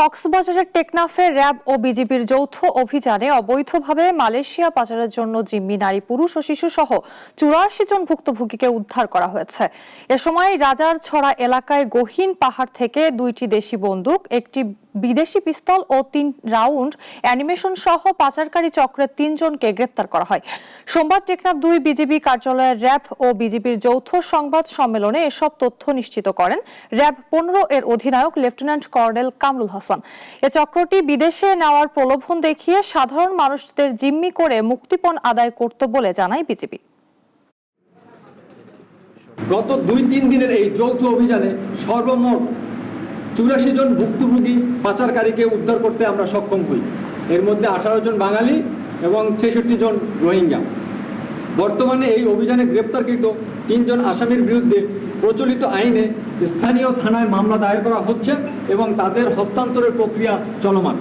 কক্সবাজারের টেকনাফে র্যাব ও বিজিবির যৌথ অভিযানে অবৈধভাবে মালয়েশিয়া পাচারের জন্য জিম্মি নারী, পুরুষ ও শিশু সহ চুরাশি জন ভুক্তভোগীকে উদ্ধার করা হয়েছে। এ সময় রাজার ছড়া এলাকায় গহীন পাহাড় থেকে দুইটি দেশি বন্দুক, একটি বিদেশি পিস্তল ও তিন রাউন্ড অ্যানিমেশন সহ পাচারকারী চক্রের তিনজনকে গ্রেফতার করা হয়। সোমবার টেকনাফ দুই বিজিবি কার্যালয়ের র্যাব ও বিজিবির যৌথ সংবাদ সম্মেলনে এসব তথ্য নিশ্চিত করেন র্যাব পনেরো এর অধিনায়ক লেফটেন্যান্ট কর্নেল কামরুল হাসান। এ চক্রটি বিদেশে নেওয়ার প্রলোভন দেখিয়ে সাধারণ মানুষদের জিম্মি করে মুক্তিপণ আদায় করত বলে জানায় বিজিবি। গত দুই তিন দিনের এই যৌথ অভিযানে সর্বমোট চুরাশি জন ভুক্তভোগী পাচারকারীকে উদ্ধার করতে আমরা সক্ষম হই। এর মধ্যে আঠারো জন বাঙালি এবং ছেষট্টি জন রোহিঙ্গা। বর্তমানে এই অভিযানে গ্রেপ্তারকৃত তিনজন আসামির বিরুদ্ধে প্রচলিত আইনে স্থানীয় থানায় মামলা দায়ের করা হচ্ছে এবং তাদের হস্তান্তরের প্রক্রিয়া চলমান।